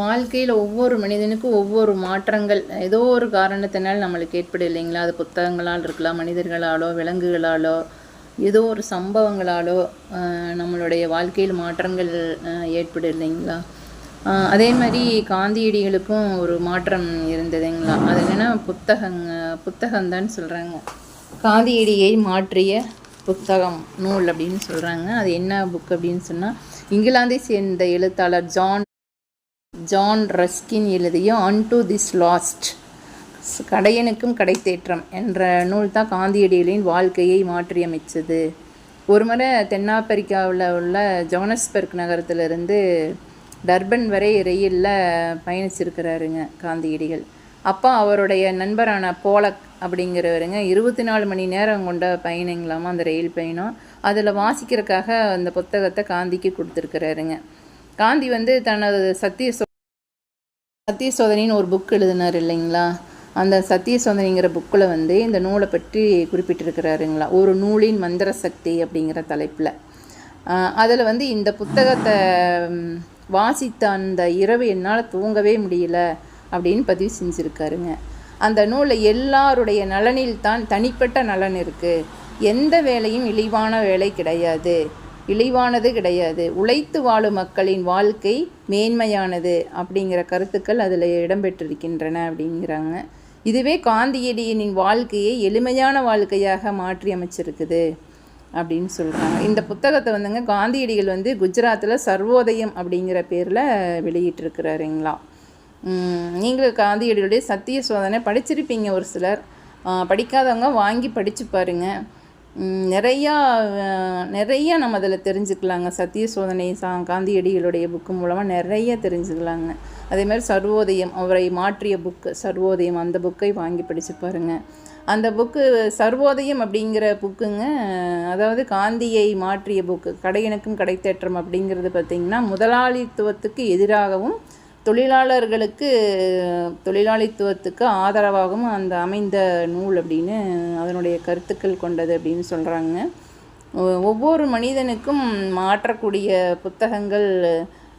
வாழ்க்கையில் ஒவ்வொரு மனிதனுக்கும் ஒவ்வொரு மாற்றங்கள் ஏதோ ஒரு காரணத்தினால் நம்மளுக்கு ஏற்படும் இல்லைங்களா? அது புத்தகங்களால் இருக்கலாம் மனிதர்களாலோ விலங்குகளாலோ ஏதோ ஒரு சம்பவங்களாலோ நம்மளுடைய வாழ்க்கையில் மாற்றங்கள் ஏற்படும் இல்லைங்களா? அதே மாதிரி காந்தியடிகளுக்கும் ஒரு மாற்றம் இருந்ததுங்களா அது என்னென்னா புத்தகங்க புத்தகம்தான் சொல்கிறாங்க காந்தியடியை மாற்றிய புத்தகம் நூல் அப்படின்னு சொல்கிறாங்க அது என்ன புக் அப்படின்னு சொன்னால் இங்கிலாந்தை சேர்ந்த எழுத்தாளர் ஜான் ஜான் ரஸ்கின் எழுதிய அன் டு திஸ் லாஸ்ட் கடையனுக்கும் கடைத்தேற்றம் என்ற நூல் தான் காந்தியடிகளின் வாழ்க்கையை மாற்றியமைச்சது. ஒரு முறை தென்னாப்பிரிக்காவில் உள்ள ஜோனஸ்பர்க் நகரத்திலிருந்து டர்பன் வரை ரயிலில் பயணிச்சிருக்கிறாருங்க காந்தியடிகள். அப்போ அவருடைய நண்பரான போலக் அப்படிங்கிறவருங்க இருபத்தி நாலு மணி நேரம் கொண்ட பயணங்களாமா அந்த ரயில் பயணம். அதில் வாசிக்கிறதுக்காக அந்த புத்தகத்தை காந்திக்கு கொடுத்துருக்குறாருங்க. காந்தி வந்து தனது சத்திய சத்திய சோதனைன்னு ஒரு புக் எழுதினார் இல்லைங்களா? அந்த சத்திய சோதனைங்கிற புக்கில் வந்து இந்த நூலை பற்றி குறிப்பிட்டிருக்கிறாருங்களா? ஒரு நூலின் மந்திர சக்தி அப்படிங்கிற தலைப்பில். அதில் வந்து இந்த புத்தகத்தை வாசித்த அந்த இரவு என்னால் தூங்கவே முடியல அப்படின்னு பதிவு செஞ்சுருக்காருங்க. அந்த நூலில் எல்லாருடைய நலனில் தான் தனிப்பட்ட நலன் இருக்குது எந்த வேலையும் இழிவான வேலை கிடையாது. இழிவானது கிடையாது. உழைத்து வாழும் மக்களின் வாழ்க்கை மேன்மையானது அப்படிங்கிற கருத்துக்கள் அதில் இடம்பெற்றிருக்கின்றன அப்படிங்கிறாங்க. இதுவே காந்தியடியனின் வாழ்க்கையை எளிமையான வாழ்க்கையாக மாற்றி அமைச்சிருக்குது அப்படின்னு சொல்கிறாங்க இந்த புத்தகத்தை வந்துங்க காந்தியடிகள் வந்து குஜராத்தில் சர்வோதயம் அப்படிங்கிற பேரில் வெளியிட்டிருக்கிறாருங்களா. நீங்கள் நீங்களும் காந்தியடிகளுடைய சத்திய சோதனை படிச்சிருப்பீங்க ஒரு சிலர். படிக்காதவங்க வாங்கி படித்து பாருங்க. நிறையா நிறைய நம்ம அதில் தெரிஞ்சுக்கலாங்க. சத்திய சோதனை சா காந்தியடிகளுடைய புக்கு மூலமாக நிறைய தெரிஞ்சுக்கலாங்க. அதே மாதிரி சர்வோதயம் அவரை மாற்றிய புக்கு சர்வோதயம் அந்த புக்கை வாங்கி படித்து பாருங்க. அந்த புக்கு சர்வோதயம் அப்படிங்கிற புக்குங்க அதாவது காந்தியை மாற்றிய புக்கு கடையனுக்கும் கடைத்தேற்றம் அப்படிங்கிறது பார்த்திங்கன்னா முதலாளித்துவத்துக்கு எதிராகவும் தொழிலாளர்களுக்கு தொழிலாளித்துவத்துக்கு ஆதரவாகவும் அந்த அமைந்த நூல் அப்படின்னு அதனுடைய கருத்துக்கள் கொண்டது அப்படின்னு சொல்கிறாங்க ஒவ்வொரு மனிதனுக்கும் மாற்றக்கூடிய புத்தகங்கள்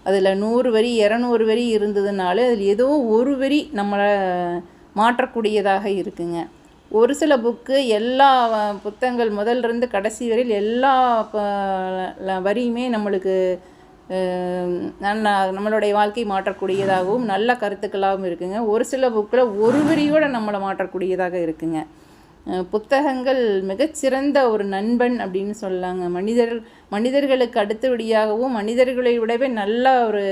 அதில் நூறு வரி இரநூறு வரி இருந்ததுனால அதில் ஏதோ ஒரு வரி நம்மளை மாற்றக்கூடியதாக இருக்குங்க. ஒரு சில புக்கு எல்லா புத்தகங்கள் முதல்ல இருந்து கடைசி வரையில் எல்லா ல- வரியுமே நம்மளுக்கு நம்மளுடைய வாழ்க்கை மாற்றக்கூடியதாகவும் நல்ல கருத்துக்களாகவும் இருக்குங்க. ஒரு சில புக்கில் ஒரு வரியோட நம்மளை மாற்றக்கூடியதாக இருக்குங்க. புத்தகங்கள் மிகச்சிறந்த ஒரு நண்பன் அப்படின்னு சொல்லலாங்க மனிதர் மனிதர்களுக்கு அடுத்தபடியாகவும் மனிதர்களை விடவே நல்ல ஒரு